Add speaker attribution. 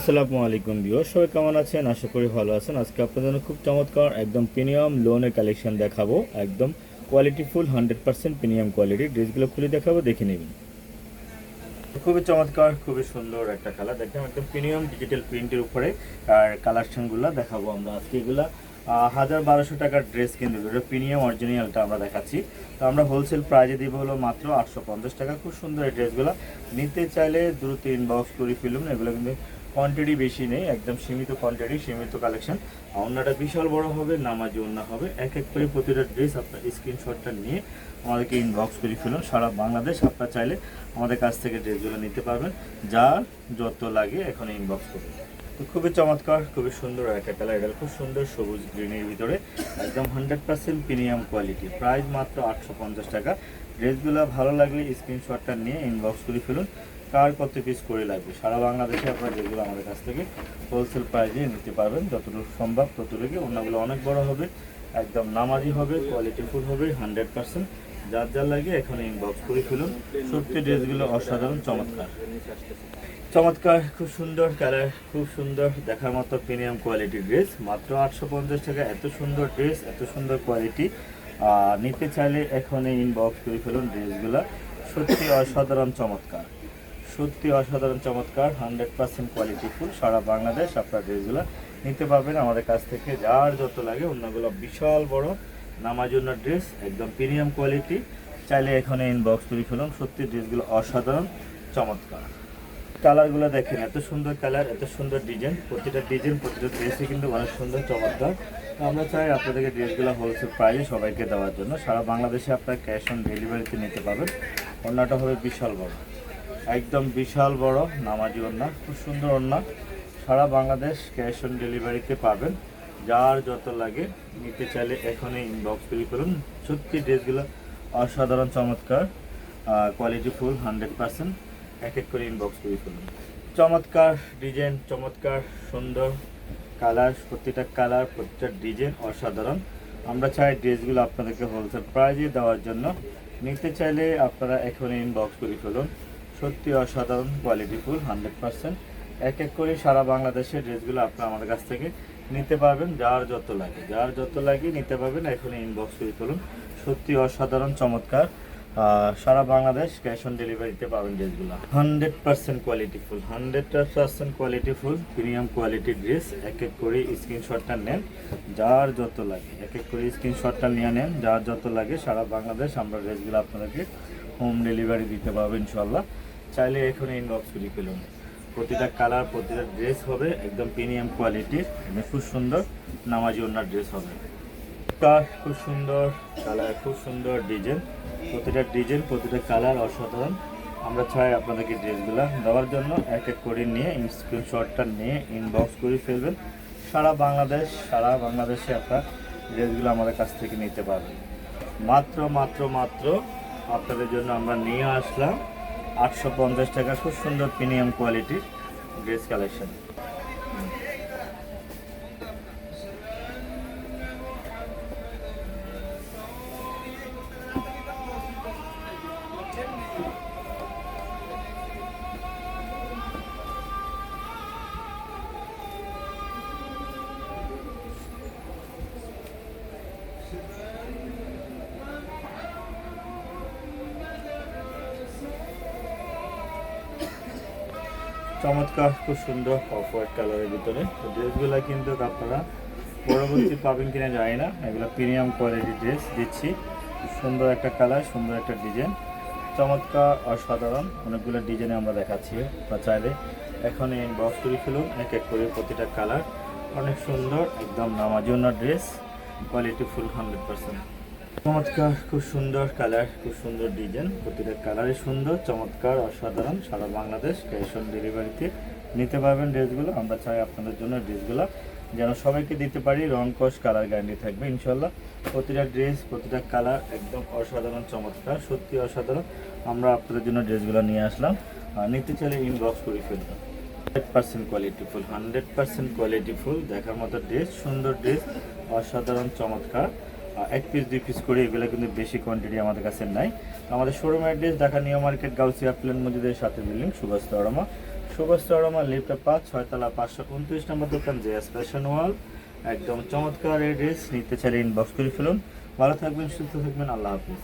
Speaker 1: আসসালামু আলাইকুম বিও সবাই কেমন আছেন? আশা করি ভালো আছেন। আজকে আপনাদের খুব চমৎকার, একদম প্রিমিয়াম লোনের কালেকশন দেখাবো। একদম হান্ড্রেড পার্সেন্ট প্রিমিয়াম কোয়ালিটি ড্রেসগুলো খুলে দেখাবো, দেখে নেবেন। খুবই চমৎকার, খুবই সুন্দর একটা কালার দেখেন, একদম প্রিমিয়াম ডিজিটাল প্রিন্টের উপরে। আর দেখাবো আমরা আজকে এগুলা। হাজার বারোশো টাকার ড্রেস কিন্তু এটা প্রিমিয়াম অরিজিনালটা আমরা দেখাচ্ছি। তো আমরা হোলসেল প্রাইজে দিব হলো মাত্র আটশো পঞ্চাশ টাকা। খুব সুন্দর এই ড্রেসগুলো নিতে চাইলে দ্রুত ইনবক্স করে ফেলুন। এগুলো কিন্তু কোয়ান্টিটি বেশি নেই, একদম সীমিত কোয়ান্টিটি সীমিত কালেকশন অন্যটা বিশাল বড় হবে, নামাজি অন্য হবে। এক এক করে প্রতিটা ড্রেস আপনার স্ক্রিনশটটা নিয়ে আমাদেরকে ইনবক্স করে ফেলুন। সারা বাংলাদেশ আপনারা চাইলে আমাদের কাছ থেকে ড্রেসগুলো নিতে পারবেন। যার যত লাগে এখন ইনবক্স করুন। তো খুবই চমৎকার, খুবই সুন্দর একটা কালার এটা খুব সুন্দর সবুজ গ্রিনের ভিতরে। একদম hundred percent premium quality price মাত্র আটশো পঞ্চাশ টাকা। ড্রেসগুলো ভালো লাগলে স্ক্রিনশটটা নিয়ে ইনবক্স করে ফেলুন। কার কত পিস করে লাগবে? সারা বাংলাদেশে আপনারা যেগুলো আমাদের কাছ থেকে হোলসেল প্রাইজে নিতে পারবেন, যতটুকু সম্ভব ততটুকু অন্যগুলো অনেক বড় হবে, একদম নামাজি হবে কোয়ালিটিফুল হবে হান্ড্রেড পার্সেন্ট যার যার লাগে এখন ইনবক্স করে ফেলুন। সত্যি ড্রেসগুলো অসাধারণ, চমৎকার। চমৎকার, খুব সুন্দর কালার খুব সুন্দর দেখার মতো প্রিমিয়াম কোয়ালিটির ড্রেস মাত্র আটশো পঞ্চাশ টাকা, এত সুন্দর ড্রেস এত সুন্দর কোয়ালিটি আর নিতে চাইলে এখন ইনবক্স করে ফেলুন ড্রেসগুলো সত্যি অসাধারণ, চমৎকার। সত্যি অসাধারণ চমৎকার হান্ড্রেড পার্সেন্ট কোয়ালিটি ফুল, সারা বাংলাদেশ আপনার ড্রেসগুলো নিতে পারবেন, আমাদের কাছ থেকে যার যত লাগে, অন্যগুলো বিশাল বড় নামাজন্য ড্রেস একদম প্রিমিয়াম কোয়ালিটি চাইলে এখানে ইনবক্স করে ফেলুন, সত্যি ড্রেসগুলো অসাধারণ, চমৎকার। কালারগুলো দেখেন, এত সুন্দর কালার এত সুন্দর ডিজাইন প্রতিটা ডিজাইন প্রতিটা ড্রেসই কিন্তু অনেক সুন্দর, চমৎকার। আমরা চাই আপনাদেরকে ড্রেসগুলো হোলসেল প্রাইসে সবাইকে দেওয়ার জন্য, সারা বাংলাদেশে আপনারা ক্যাশ অন ডেলিভারিতে নিতে পারবেন, অন্যটা হবে বিশাল বড়। একদম বিশাল বড় নামাজি ওন্না খুব সুন্দর ওন্না সারা বাংলাদেশ ক্যাশ অন ডেলিভারিতে পাবেন। যার যত লাগে নিতে চাইলে এখনই ইনবক্স করে করুন। সত্যি ড্রেসগুলো অসাধারণ, চমৎকার কোয়ালিটি ফুল হান্ড্রেড পার্সেন্ট এক এক করে ইনবক্স করে করুন। চমৎকার ডিজাইন চমৎকার সুন্দর কালার প্রতিটা কালার প্রতিটা ডিজাইন অসাধারণ। আমরা চাই ড্রেসগুলো আপনাদেরকে হোলসেল প্রাইজে দেওয়ার জন্য। নিতে চাইলে আপনারা এখনই ইনবক্স করে ফেলুন সত্যি অসাধারণ কোয়ালিটি ফুল হান্ড্রেড পার্সেন্ট এক এক করে সারা বাংলাদেশের ড্রেসগুলো আপনারা আমাদের কাছ থেকে নিতে পারবেন, যার যত লাগে। যার যত লাগে নিতে পারবেন, এখনই ইনবক্স করে ফেলুন সত্যি অসাধারণ, চমৎকার। সারা বাংলাদেশ ক্যাশ অন ডেলিভারিতে পাবেন ড্রেসগুলো। Hundred percent quality full hundred percent quality full premium কোয়ালিটির ড্রেস এক এক করে স্ক্রিনশটটা নেন, যার যত লাগে। এক এক করে স্ক্রিনশটটা নিয়ে নেন, যার যত লাগে সারা বাংলাদেশ আমরা ড্রেসগুলো আপনাদেরকে হোম ডেলিভারি দিতে পারব ইনশাল্লাহ চাইলে এখানে ইনবক্স করে ফেলুন প্রতিটা কালার প্রতিটা ড্রেস হবে একদম প্রিমিয়াম কোয়ালিটির এবং খুব সুন্দর নামাজি ওনার ড্রেস হবে। খুব সুন্দর কালার খুব সুন্দর ডিজাইন প্রতিটা ডিজাইন প্রতিটা কালার অসাধারণ। আমরা চাই আপনাদেরকে ড্রেসগুলো দেওয়ার জন্য এক এক করে নিয়ে স্ক্রিনশটটা নিয়ে ইনবক্স করে ফেলবেন। সারা বাংলাদেশ, সারা বাংলাদেশে আপনার ড্রেসগুলো আমাদের কাছ থেকে নিতে পারবেন। মাত্র মাত্র মাত্র আপনাদের জন্য আমরা নিয়ে আসলাম। আটশো পঞ্চাশ টাকা। খুব সুন্দর প্রিমিয়াম কোয়ালিটির ড্রেস কালেকশন চমৎকার, খুব সুন্দর অফ হোয়াইট কালারের ভিতরে। তো ড্রেসগুলো কিন্তু আপনারা পরবর্তী পাবেন কিনা যায় না। এগুলো প্রিমিয়াম কোয়ালিটির ড্রেস দিচ্ছি। সুন্দর একটা কালার সুন্দর একটা ডিজাইন চমৎকার, অসাধারণ। অনেকগুলো ডিজাইনে আমরা দেখাচ্ছি বা চাইলে এখন এই বক্স করে ফেলুন, এক এক করে প্রতিটা কালার অনেক সুন্দর, একদম নামাজন্য dress quality full hundred percent চমৎকার, খুব সুন্দর কালার খুব সুন্দর ডিজাইন প্রতিটা কালারই সুন্দর, চমৎকার, অসাধারণ। সারা বাংলাদেশ ক্যাশ অন ডেলিভারিতে নিতে পারবেন ড্রেসগুলো। আমরা চাই আপনাদের জন্য ড্রেসগুলো। যেন সবাইকে দিতে পারি, রং, কস কালার গ্যারান্টি থাকবে ইনশাল্লাহ প্রতিটা ড্রেস প্রতিটা কালার একদম অসাধারণ, চমৎকার, সত্যি অসাধারণ। আমরা আপনাদের জন্য ড্রেসগুলো নিয়ে আসলাম। নিতে চাইলে ইনবক্স করে ফেলবেন। Hundred percent quality full hundred percent quality full দেখার মতো ড্রেস সুন্দর ড্রেস অসাধারণ, চমৎকার। এক পিস দুই পিস করে এগুলো কিন্তু বেশি কোয়ান্টিটি আমাদের কাছে নাই। তো আমাদের showroom address Dhaka New Market, Gausia, plane মসজিদের সাথে বিল্ডিং, সুভাষ তরমা সুভাষ রমা লিফটা পাঁচ, ছয়তলা পাঁচশো উনত্রিশ নম্বর দোকান যে ফ্যাশন ওয়াল একদম চমৎকার এই ড্রেস নিতে চাইলে ইনবক্স করে ফেলুন। ভালো থাকবেন, সুস্থ থাকবেন, আল্লাহ হাফিজ।